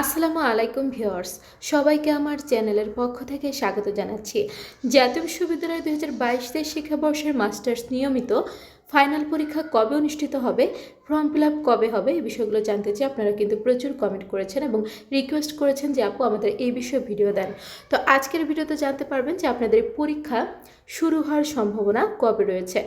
আসসালামু আলাইকুম ভিউয়ার্স, সবাইকে আমার চ্যানেলের পক্ষ থেকে স্বাগত জানাচ্ছি। জাতীয় বিশ্ববিদ্যালয় দু হাজার বাইশ তেইশ শিক্ষাবর্ষের মাস্টার্স নিয়মিত ফাইনাল পরীক্ষা কবে অনুষ্ঠিত হবে, ফর্ম ফিল আপ কবে হবে, এই বিষয়গুলো জানতে চাই। আপনারা কিন্তু প্রচুর কমেন্ট করেছেন এবং রিকোয়েস্ট করেছেন যে আপু আমাদের এই বিষয়ে ভিডিও দেন। তো আজকের ভিডিওতে জানতে পারবেন যে আপনাদের পরীক্ষা শুরু হওয়ার সম্ভাবনা কবে রয়েছে।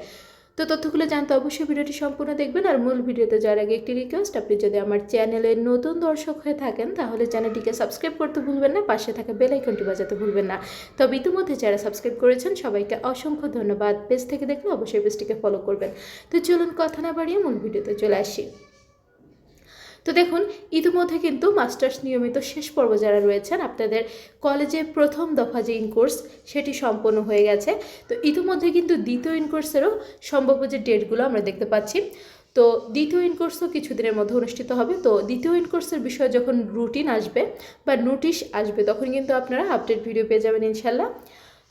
তো তথ্যগুলো জানতে অবশ্যই ভিডিওটি সম্পূর্ণ দেখবেন আর মূল ভিডিওতে যাওয়ার আগে একটি রিকোয়েস্ট আপনি যদি আমার চ্যানেলের নতুন দর্শক হয়ে থাকেন, তাহলে চ্যানেলটিকে সাবস্ক্রাইব করতে ভুলবেন না, পাশে থাকা বেলাইকনটি বাজাতে ভুলবেন না। তবে ইতিমধ্যে যারা সাবস্ক্রাইব করেছেন, সবাইকে অসংখ্য ধন্যবাদ। পেজ থেকে দেখলে অবশ্যই পেজটিকে ফলো করবেন। তো চলুন কথা না বাড়িয়ে মূল ভিডিওতে চলে আসি। তো দেখুন, ইতিমধ্যে কিন্তু মাস্টার্স নিয়মিত শেষ পর্ব যারা রয়েছেন, আপনাদের কলেজে প্রথম দফা যে ইনকোর্স সেটি সম্পন্ন হয়ে গেছে। তো ইতিমধ্যে কিন্তু দ্বিতীয় ইনকোর্সেরও সম্ভাব্য যে ডেটগুলো আমরা দেখতে পাচ্ছি। তো দ্বিতীয় ইনকোর্সও কিছুদিনের মধ্যে অনুষ্ঠিত হবে। তো দ্বিতীয় ইনকোর্সের বিষয়ে যখন রুটিন আসবে বা নোটিশ আসবে, তখন কিন্তু আপনারা আপডেট ভিডিও পেয়ে যাবেন ইনশাল্লাহ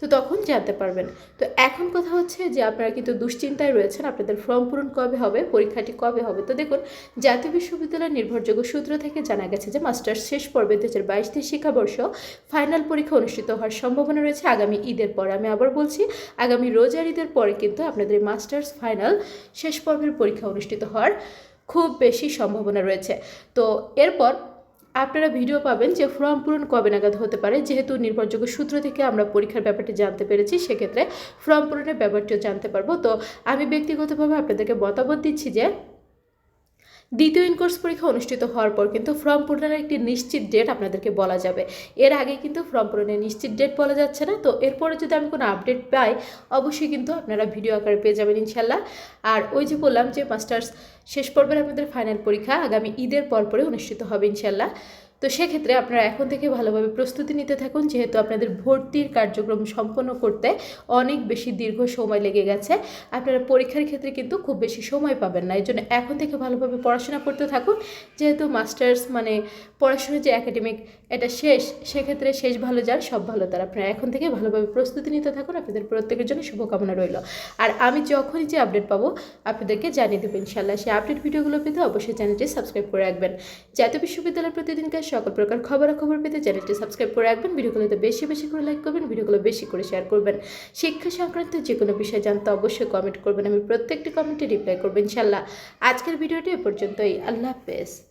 তো তখন জানতে পারবেন। তো এখন কথা হচ্ছে যে আপনারা কিন্তু দুশ্চিন্তায় রয়েছেন, আপনাদের ফর্ম পূরণ কবে হবে, পরীক্ষাটি কবে হবে? তো দেখুন, জাতীয় বিশ্ববিদ্যালয়ের নির্ভরযোগ্য সূত্র থেকে জানা গেছে যে মাস্টার্স শেষ পর্বে দু হাজার বাইশ তেইশ শিক্ষাবর্ষ ফাইনাল পরীক্ষা অনুষ্ঠিত হওয়ার সম্ভাবনা রয়েছে আগামী ঈদের পরে। আমি আবার বলছি, আগামী রোজার ঈদের পরে কিন্তু আপনাদের মাস্টার্স ফাইনাল শেষ পর্বের পরীক্ষা অনুষ্ঠিত হওয়ার খুব বেশি সম্ভাবনা রয়েছে। তো এরপর আপনারা ভিডিও পাবেন যে ফর্ম পূরণ কবে নাগাদ হতে পারে। যেহেতু নির্ভরযোগ্য সূত্র থেকে আমরা পরীক্ষার ব্যাপারটি জানতে পেরেছি, সেক্ষেত্রে ফর্ম পূরণের ব্যাপারটিও জানতে পারব। তো আমি ব্যক্তিগতভাবে আপনাদেরকে মতামত দিচ্ছি যে দ্বিতীয় ইনকোর্স পরীক্ষা অনুষ্ঠিত হওয়ার পর কিন্তু ফর্ম পূরণের একটি নিশ্চিত ডেট আপনাদেরকে বলা যাবে। এর আগে কিন্তু ফর্ম পূরণের নিশ্চিত ডেট বলা যাচ্ছে না, তো এরপরে যদি আমি কোনো আপডেট পাই, অবশ্যই কিন্তু আপনারা ভিডিও আকারে পেয়ে যাবেন ইনশাল্লাহ আর ওই যে বললাম যে মাস্টার্স শেষ পর্বের আপনাদের ফাইনাল পরীক্ষা আগামী ঈদের পরপরে অনুষ্ঠিত হবে ইনশাল্লাহ তো সেক্ষেত্রে আপনারা এখন থেকে ভালোভাবে প্রস্তুতি নিতে থাকুন, যেহেতু আপনাদের ভর্তির কার্যক্রম সম্পন্ন করতে অনেক বেশি দীর্ঘ সময় লেগে গেছে। আপনারা পরীক্ষার ক্ষেত্রে কিন্তু খুব বেশি সময় পাবেন না। এই জন্য এখন থেকে ভালোভাবে পড়াশোনা করতে থাকুন। যেহেতু মাস্টার্স মানে পড়াশোনার যে একাডেমিক এটা শেষ, সেক্ষেত্রে শেষ ভালো যার, সব ভালো তার। আপনারা এখন থেকে ভালোভাবে প্রস্তুতি নিতে থাকুন, আপনাদের প্রত্যেকের জন্য শুভকামনা রইল। আর আমি যখনই যে আপডেট পাবো, আপনাদেরকে জানিয়ে দেবো ইনশাল্লাহ সেই আপডেট ভিডিওগুলো পেতে অবশ্যই চ্যানেলটি সাবস্ক্রাইব করে রাখবেন। জাতীয় বিশ্ববিদ্যালয়ের প্রতিদিনকার সকল প্রকার খবরাখবর পেতে চ্যানেলটি সাবস্ক্রাইব করে রাখবেন ভিডিওগুলোতে বেশি বেশি করে লাইক করবেন, ভিডিওগুলো বেশি করে শেয়ার করবেন। শিক্ষা সংক্রান্ত যে কোনো বিষয় জানতে অবশ্যই কমেন্ট করবেন, আমি প্রত্যেকটি কমেন্টে রিপ্লাই করব ইনশাল্লাহ আজকের ভিডিওটি এ পর্যন্তই, আল্লাহ হাফেজ।